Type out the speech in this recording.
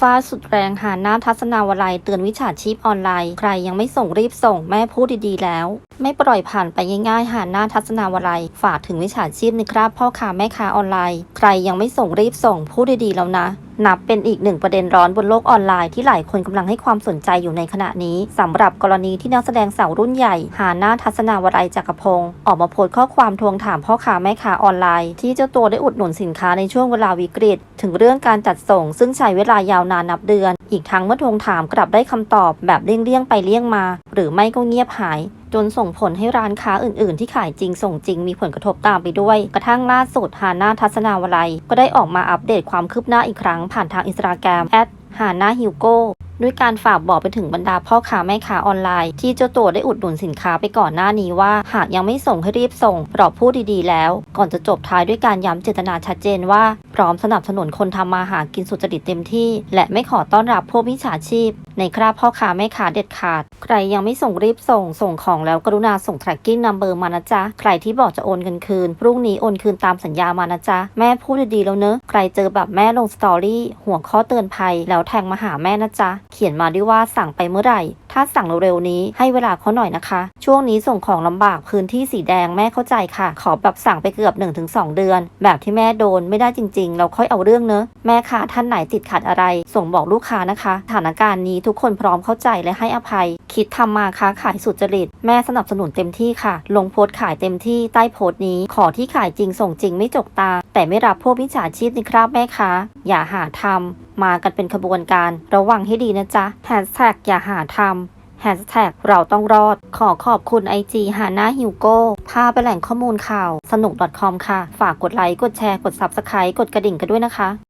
ฟาดสุดแรงหาหน้าทัศนาวลัยเตือนวิชาชีพออนไลน์ ใครยังไม่ส่งรีบส่งแม่พูดดีๆแล้ว ไม่ปล่อยผ่านไปง่ายๆ หาหน้าทัศนาวลัยฝากถึงวิชาชีพในคราบพ่อค้าแม่ค้าออนไลน์ ใครยังไม่ส่งรีบส่งพูดดีๆแล้วนะ นับเป็นอีกหนึ่งประเด็นร้อนบนโลกออนไลน์ที่หลายคนกำลังให้ความสนใจอยู่ในขณะนี้สำหรับกรณีที่นักแสดงสาวรุ่นใหญ่ หาหน้าทัศนาวรัยจักรพงศ์ออกมาโพสต์ข้อความทวงถามพ่อค้าแม่ค้าออนไลน์ ที่เจ้าตัวได้อุดหนุนสินค้าในช่วงเวลาวิกฤต ถึงเรื่องการจัดส่ง ซึ่งใช้เวลายาวนานนับเดือนอีกทั้งเมื่อทวงถามกลับได้คำตอบแบบเลี่ยงๆไปเลี่ยงมา หรือไม่ก็เงียบหาย จนส่งผลให้ร้านค้าอื่นๆ ที่ขายจริงส่งจริงมีผลกระทบตามไปด้วย กระทั่งล่าสุดฮาน่าทัศนาวลัย ก็ได้ออกมาอัปเดตความคืบหน้าอีกครั้งผ่านทางอินสตาแกรมแอดฮาน่าฮิวโก ด้วยการฝากบอกไปถึงบรรดาพ่อค้าแม่ค้าออนไลน์ ที่เจ้าตัวได้อุดหนุนสินค้าไปก่อนหน้านี้ว่า หากยังไม่ส่งให้รีบส่งปรอบพูดดีๆแล้ว ก่อนจะจบท้ายด้วยการย้ำเจตนาชัดเจนว่า พร้อมสนับสนุนคนทำมาหากินสุจริตเต็มที่ และไม่ขอต้อนรับพวกมิจฉาชีพ ในคราบพ่อค้าแม่ค้าเด็ดขาด ใครยังไม่ส่งรีบส่งส่งของแล้วกรุณาส่ง tracking number มานะจ๊ะ ใครที่บอกจะโอนเงินคืน พรุ่งนี้โอนคืนตามสัญญามานะจ๊ะ แม่พูดดีๆแล้วเนอะ ใครเจอแบบแม่ลงสตอรี่ห่วงข้อเตือนภัย แล้วแทงมาหาแม่นะจ๊ะ เขียนมาด้วยว่าสั่งไปเมื่อไหร่ถ้าสั่งเร็วๆนี้ให้เวลาเขาหน่อยนะคะ ช่วงนี้ส่งของลำบากพื้นที่สีแดงแม่เข้าใจค่ะ ขอแบบสั่งไปเกือบ 1-2 เดือน แบบที่แม่โดนไม่ได้จริง ๆ เราค่อยเอาเรื่องเนอะแม่ค้าท่านไหนติดขัดอะไร ส่งบอกลูกค้านะคะสถานการณ์นี้ทุกคนพร้อมเข้าใจและให้อภัย คิดทำมาค้าขายสุจริต แม่สนับสนุนเต็มที่ค่ะ ลงโพสต์ขายเต็มที่ใต้โพสต์นี้ ขอที่ขายจริงส่งจริงไม่จกตา แต่ไม่รับพวกมิจฉาชีพในคราบแม่ค้า อย่าหาทำมากันเป็นขบวนการ ระวังให้ดีนะจ๊ะแฮชแท็กอย่าหาทำแฮชแท็กเราต้องรอด ขอขอบคุณไอจีฮาน่าฮิวโก้พาไปแหล่งข้อมูลข่าว สนุก .com ค่ะ ฝากกดไลค์ กดแชร์ กด Subscribe กดกระดิ่งกันด้วยนะคะ